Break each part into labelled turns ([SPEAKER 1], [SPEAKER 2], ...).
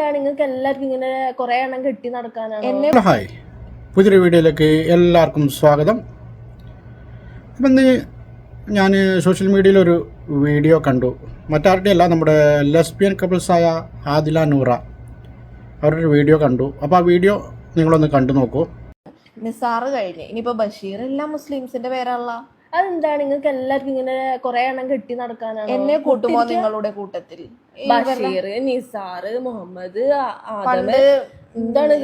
[SPEAKER 1] നിങ്ങൾക്ക് എല്ലാവർക്കും ഇങ്ങനെ കുറെ എണ്ണം കെട്ടി നടക്കാനാണ്.
[SPEAKER 2] എന്നെ
[SPEAKER 3] ഹായ്. പുതിയൊരു വീഡിയോയിലേക്ക് എല്ലാവർക്കും സ്വാഗതം. അപ്പം ഇന്ന് ഞാൻ സോഷ്യൽ മീഡിയയിൽ ഒരു വീഡിയോ കണ്ടു. മറ്റാരുടെ അല്ല നമ്മുടെ ലെസ്ബിയൻ കപ്പിൾസായ ആദില നൂറ. അവരുടെ വീഡിയോ കണ്ടു. അപ്പോൾ ആ വീഡിയോ നിങ്ങളൊന്ന് കണ്ടു നോക്കൂ.
[SPEAKER 2] നിസാറ് കഴിഞ്ഞ്. ഇനിയിപ്പോൾ ബഷീർ എല്ലാം മുസ്ലിംസിന്റെ പേരാണല്ല.
[SPEAKER 1] അതെന്താണ്? നിങ്ങൾക്ക് എല്ലാവർക്കും ഇങ്ങനെ കുറെ എണ്ണം കെട്ടി നടക്കാനാണ്?
[SPEAKER 2] എന്നെ കൂട്ടുമോ നിങ്ങളുടെ കൂട്ടത്തിൽ?
[SPEAKER 1] ബഷീർ നിസാറ് മുഹമ്മദ് എന്താണ്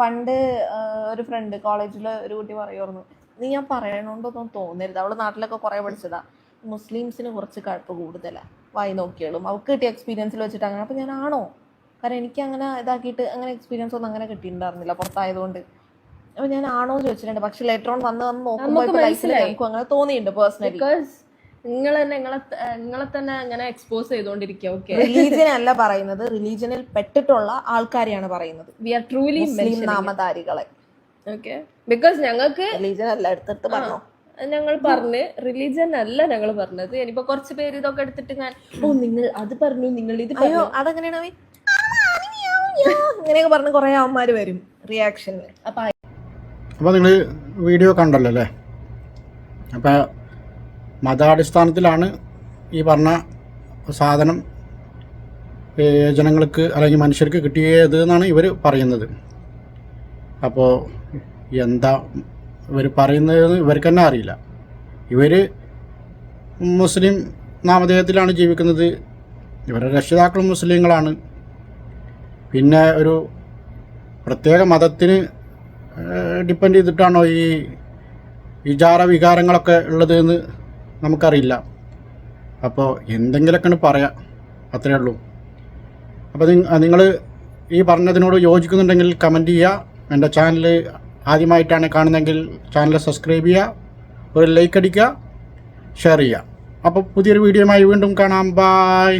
[SPEAKER 2] പണ്ട് ഒരു ഫ്രണ്ട് കോളേജിൽ ഒരു കുട്ടി പറയുമായിരുന്നു നീ ഞാൻ പറയണോണ്ടൊന്നും തോന്നരുത്. അവൾ നാട്ടിലൊക്കെ കുറെ പഠിച്ചതാ. മുസ്ലിംസിന് കുറച്ച് കഴപ്പ് കൂടുതലാ. വായി നോക്കിയോളും. അവൾക്ക് കിട്ടിയ എക്സ്പീരിയൻസിൽ വെച്ചിട്ട് അങ്ങനെ. അപ്പൊ ഞാനാണോ? ആണോ കാരണം എനിക്ക് അങ്ങനെ ഇതാക്കിയിട്ട് അങ്ങനെ എക്സ്പീരിയൻസ് ഒന്നും അങ്ങനെ കിട്ടിയിട്ടുണ്ടായിരുന്നില്ല പുറത്തായതുകൊണ്ട്. ഞാൻ ആണോ ചോദിച്ചിട്ടുണ്ട്. പക്ഷെ ലെറ്റർ ഓൺ വന്ന് വന്ന് നോക്കുമ്പോൾ
[SPEAKER 1] നമുക്ക്
[SPEAKER 2] അങ്ങനെ തോന്നിയിട്ടുണ്ട് പേഴ്സണലി
[SPEAKER 1] ബിക്കോസ് നിങ്ങൾ തന്നെ നിങ്ങളെ നിങ്ങളെ തന്നെ അങ്ങനെ എക്സ്പോസ് ചെയ്തോണ്ടിരിക്കുക ഓക്കെ
[SPEAKER 2] റിലീജിയൻ അല്ല പറയുന്നത്. റിലീജിയനിൽ പെട്ടിട്ടുള്ള ആൾക്കാരെയാണ് പറയുന്നത്.
[SPEAKER 1] വി ആർ ട്രൂലി
[SPEAKER 2] നാമധാരികളെ.
[SPEAKER 1] ഓക്കെ ബിക്കോസ് ഞങ്ങൾക്ക്
[SPEAKER 2] റിലീജിയൻ അല്ല എടുത്തിട്ട് പറഞ്ഞോ?
[SPEAKER 1] ഞങ്ങൾ പറഞ്ഞ് റിലീജിയൻ അല്ല ഞങ്ങൾ പറഞ്ഞത്. ഇനിയിപ്പോ കുറച്ച് പേര് ഇതൊക്കെ എടുത്തിട്ട് ഞാൻ ഓ നിങ്ങൾ അത് പറഞ്ഞു നിങ്ങൾ ഇത്
[SPEAKER 2] അയ്യോ
[SPEAKER 1] പറഞ്ഞു.
[SPEAKER 2] അതെങ്ങനെയാണ് അവൻ? ഇങ്ങനെയൊക്കെ പറഞ്ഞ് കുറെ അവന്മാര് വരും റിയാക്ഷൻ
[SPEAKER 1] അപ്പൊ
[SPEAKER 3] അപ്പോൾ നിങ്ങൾ വീഡിയോ കണ്ടല്ലോ അല്ലേ? അപ്പോൾ മതാടിസ്ഥാനത്തിലാണ് ഈ പറഞ്ഞ സാധനം ജനങ്ങൾക്ക് അല്ലെങ്കിൽ മനുഷ്യർക്ക് കിട്ടിയത് എന്നാണ് ഇവർ പറയുന്നത്. അപ്പോൾ എന്താ ഇവർ പറയുന്നത് ഇവർക്ക് തന്നെ അറിയില്ല. ഇവർ മുസ്ലിം നാമധേയത്തിലാണ് ജീവിക്കുന്നത്. ഇവരുടെ രക്ഷിതാക്കളും മുസ്ലിങ്ങളാണ്. പിന്നെ ഒരു പ്രത്യേക മതത്തിന് ഡിപ്പെൻഡ് ചെയ്തിട്ടാണോ ഈ വിചാര വികാരങ്ങളൊക്കെ ഉള്ളത് എന്ന് നമുക്കറിയില്ല. അപ്പോൾ എന്തെങ്കിലുമൊക്കെയാണ് പറയാം. അത്രയേ ഉള്ളൂ. അപ്പോൾ നിങ്ങൾ ഈ പറഞ്ഞതിനോട് യോജിക്കുന്നുണ്ടെങ്കിൽ കമന്റ് ചെയ്യുക എന്റെ ചാനൽ ആദ്യമായിട്ടാണ് കാണുന്നതെങ്കിൽ ചാനൽ സബ്സ്ക്രൈബ് ചെയ്യുക ഒരു ലൈക്ക് അടിക്കുക ഷെയർ ചെയ്യുക അപ്പോൾ പുതിയൊരു വീഡിയോയുമായി വീണ്ടും കാണാം. ബായ്.